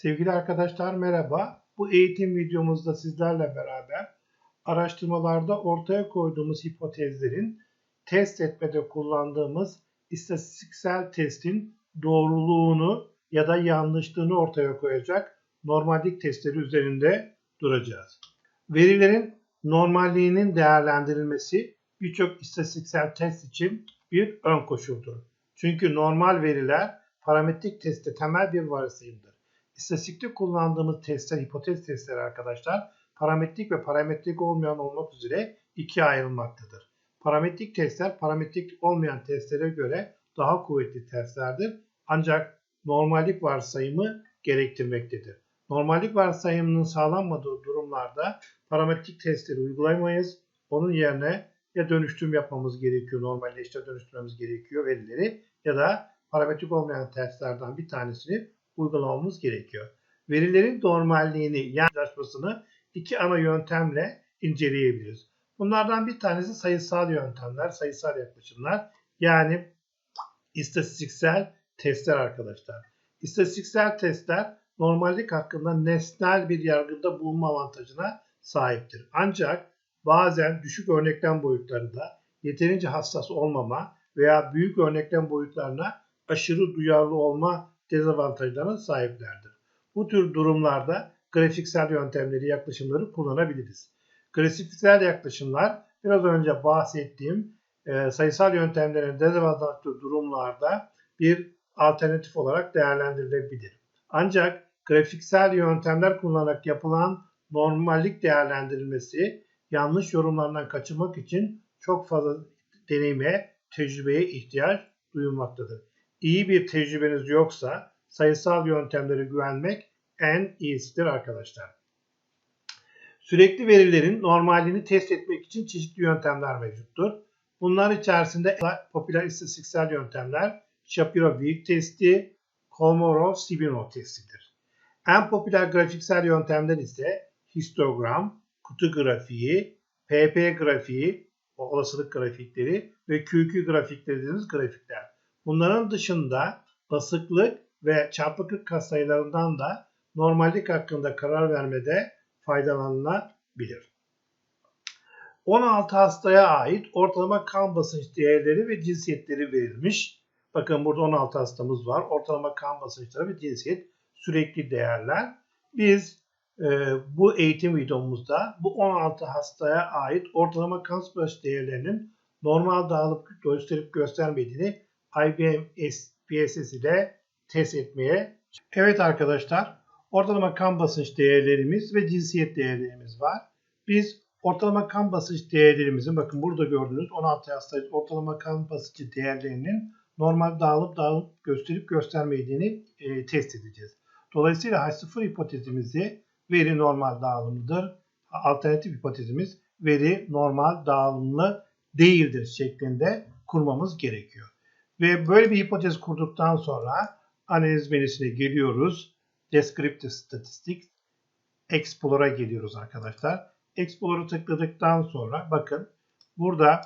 Sevgili arkadaşlar merhaba. Bu eğitim videomuzda sizlerle beraber araştırmalarda ortaya koyduğumuz hipotezlerin test etmede kullandığımız istatistiksel testin doğruluğunu ya da yanlışlığını ortaya koyacak normallik testleri üzerinde duracağız. Verilerin normalliğinin değerlendirilmesi birçok istatistiksel test için bir ön koşuldur. Çünkü normal veriler parametrik testte temel bir varsayımdır. İstatistikte kullandığımız testler, hipotez testleri arkadaşlar parametrik ve parametrik olmayan olmak üzere ikiye ayrılmaktadır. Parametrik testler parametrik olmayan testlere göre daha kuvvetli testlerdir. Ancak normallik varsayımı gerektirmektedir. Normallik varsayımının sağlanmadığı durumlarda parametrik testleri uygulayamayız. Onun yerine ya dönüştürme yapmamız gerekiyor, normalleşte dönüştürmemiz gerekiyor verileri ya da parametrik olmayan testlerden bir tanesini uygulamamız gerekiyor. Verilerin normalliğini yani yaklaşmasını iki ana yöntemle inceleyebiliriz. Bunlardan bir tanesi sayısal yöntemler, sayısal yaklaşımlar yani istatistiksel testler arkadaşlar. İstatistiksel testler normallik hakkında nesnel bir yargıda bulunma avantajına sahiptir. Ancak bazen düşük örneklem boyutlarında yeterince hassas olmama veya büyük örneklem boyutlarına aşırı duyarlı olma dezavantajlarına sahiplerdir. Bu tür durumlarda grafiksel yöntemleri, yaklaşımları kullanabiliriz. Grafiksel yaklaşımlar biraz önce bahsettiğim e, sayısal yöntemlerin dezavantajlı durumlarda bir alternatif olarak değerlendirilebilir. Ancak grafiksel yöntemler kullanarak yapılan normallik değerlendirilmesi yanlış yorumlardan kaçınmak için çok fazla deneyime, tecrübeye ihtiyaç duyulmaktadır. İyi bir tecrübeniz yoksa sayısal yöntemlere güvenmek en iyisidir arkadaşlar. Sürekli verilerin normalliğini test etmek için çeşitli yöntemler mevcuttur. Bunlar içerisinde popüler istatistiksel yöntemler Shapiro-Wilk testi, Kolmorov-Smirnov testidir. En popüler grafiksel yöntemler ise histogram, kutu grafiği, PP grafiği, olasılık grafikleri ve QQ grafikleri dediğimiz grafikler. Bunların dışında basıklık ve çarpıklık katsayılarından da normallik hakkında karar vermede faydalanılabilir. 16 hastaya ait ortalama kan basınç değerleri ve cinsiyetleri verilmiş. Bakın burada 16 hastamız var. Ortalama kan basınçları ve cinsiyet sürekli değerler. Biz bu eğitim videomuzda bu 16 hastaya ait ortalama kan basınç değerlerinin normal dağılıp gösterip göstermediğini IBM PSS ile test etmeye. Evet arkadaşlar ortalama kan basınç değerlerimiz ve cinsiyet değerlerimiz var. Biz ortalama kan basınç değerlerimizin bakın burada gördüğünüz 16 hasta ortalama kan basıncı değerlerinin normal dağılıp dağılıp gösterip göstermediğini e, test edeceğiz. Dolayısıyla H0 hipotezimizi veri normal dağılımlıdır. Alternatif hipotezimiz veri normal dağılımlı değildir şeklinde kurmamız gerekiyor. Ve böyle bir hipotez kurduktan sonra analiz menüsüne geliyoruz. Descriptive Statistics. Explorer'a geliyoruz arkadaşlar. Explorer'ı tıkladıktan sonra bakın burada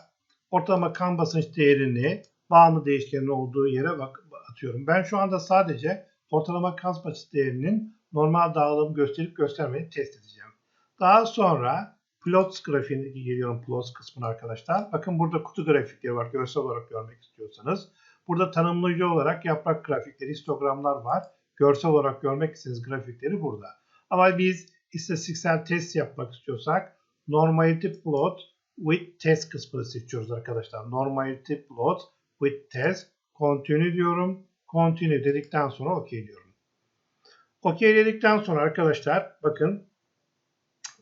ortalama kan basınç değerini bağımlı değişkenin olduğu yere bak atıyorum. Ben şu anda sadece ortalama kan basınç değerinin normal dağılım gösterip göstermediğini test edeceğim. Daha sonra plots grafiğine geliyorum plots kısmına arkadaşlar. Bakın burada kutu grafikleri var görsel olarak görmek istiyorsanız. Burada tanımlayıcı olarak yaprak grafikleri, histogramlar var. Görsel olarak görmek istediğiniz grafikleri burada. Ama biz istatistiksel test yapmak istiyorsak normality plot with test kısmını seçiyoruz arkadaşlar. Normality plot with test. Continue diyorum. Continue dedikten sonra OK diyorum. OK dedikten sonra arkadaşlar bakın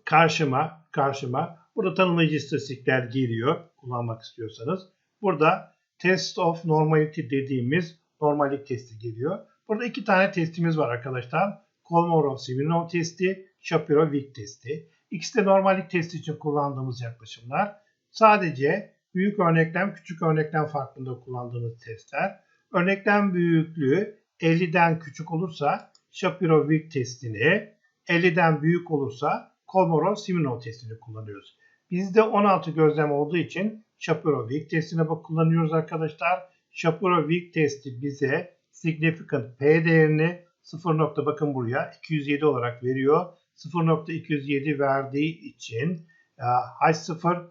karşıma karşıma burada tanımlayıcı istatistikler geliyor kullanmak istiyorsanız. Burada test of normality dediğimiz normallik testi geliyor. Burada iki tane testimiz var arkadaşlar. Kolmorov-Smirnov testi, Shapiro-Wilk testi. İkisi de normallik testi için kullandığımız yaklaşımlar. Sadece büyük örneklem, küçük örneklem farkında kullandığımız testler. Örneklem büyüklüğü 50'den küçük olursa Shapiro-Wilk testini, 50'den büyük olursa Kolmorov-Smirnov testini kullanıyoruz. Bizde 16 gözlem olduğu için Shapiro-Wilk testine kullanıyoruz arkadaşlar. Shapiro-Wilk testi bize significant P değerini 0. nokta bakın buraya 207 olarak veriyor. 0.207 verdiği için e, H0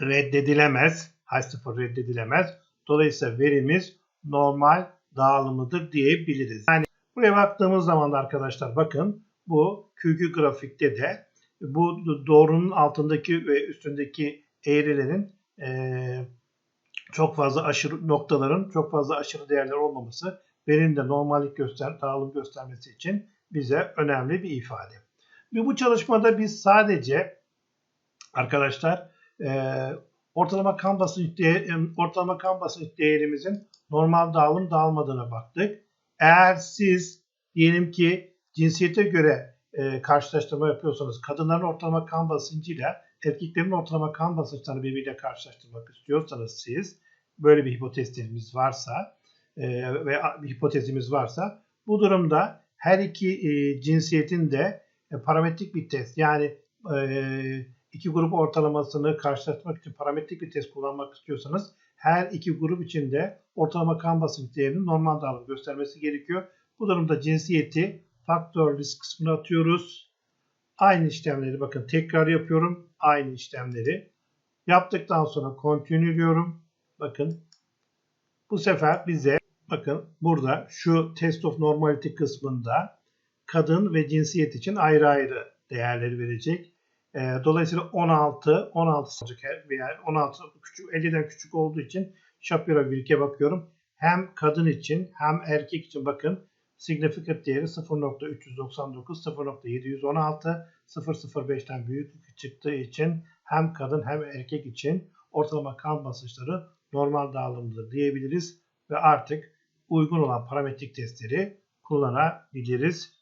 reddedilemez. H0 reddedilemez. Dolayısıyla verimiz normal dağılımıdır diyebiliriz. Yani buraya baktığımız zaman da arkadaşlar bakın bu QQ grafikte de bu doğrunun altındaki ve üstündeki eğrilerin eee, çok fazla aşırı noktaların çok fazla aşırı değerler olmaması verinin de normallik göster dağılım göstermesi için bize önemli bir ifade. Ve bu çalışmada biz sadece arkadaşlar eee, ortalama kan basınç değer, ortalama kan basınç değerimizin normal dağılım dağılmadığına baktık. Eğer siz diyelim ki cinsiyete göre e, karşılaştırma yapıyorsanız kadınların ortalama kan basıncıyla erkeklerin ortalama kan basınçlarını birbiriyle karşılaştırmak istiyorsanız siz böyle bir hipotezimiz varsa e, ve bir hipotezimiz varsa bu durumda her iki e, cinsiyetin de e, parametrik bir test yani e, iki grup ortalamasını karşılaştırmak için parametrik bir test kullanmak istiyorsanız her iki grup için de ortalama kan basınç değerinin normal dağılım göstermesi gerekiyor. Bu durumda cinsiyeti faktör risk kısmına atıyoruz. Aynı işlemleri bakın tekrar yapıyorum. Aynı işlemleri. Yaptıktan sonra continue diyorum. Bakın bu sefer bize bakın burada şu test of normality kısmında kadın ve cinsiyet için ayrı ayrı değerleri verecek. E, dolayısıyla 16, 16 olacak veya 16 küçük, 50'den küçük olduğu için Shapiro Wilk'e bakıyorum. Hem kadın için hem erkek için bakın. Significant değeri 0.399, 0.716, 0.05'ten büyük çıktığı için hem kadın hem erkek için ortalama kan basınçları normal dağılımdır diyebiliriz. Ve artık uygun olan parametrik testleri kullanabiliriz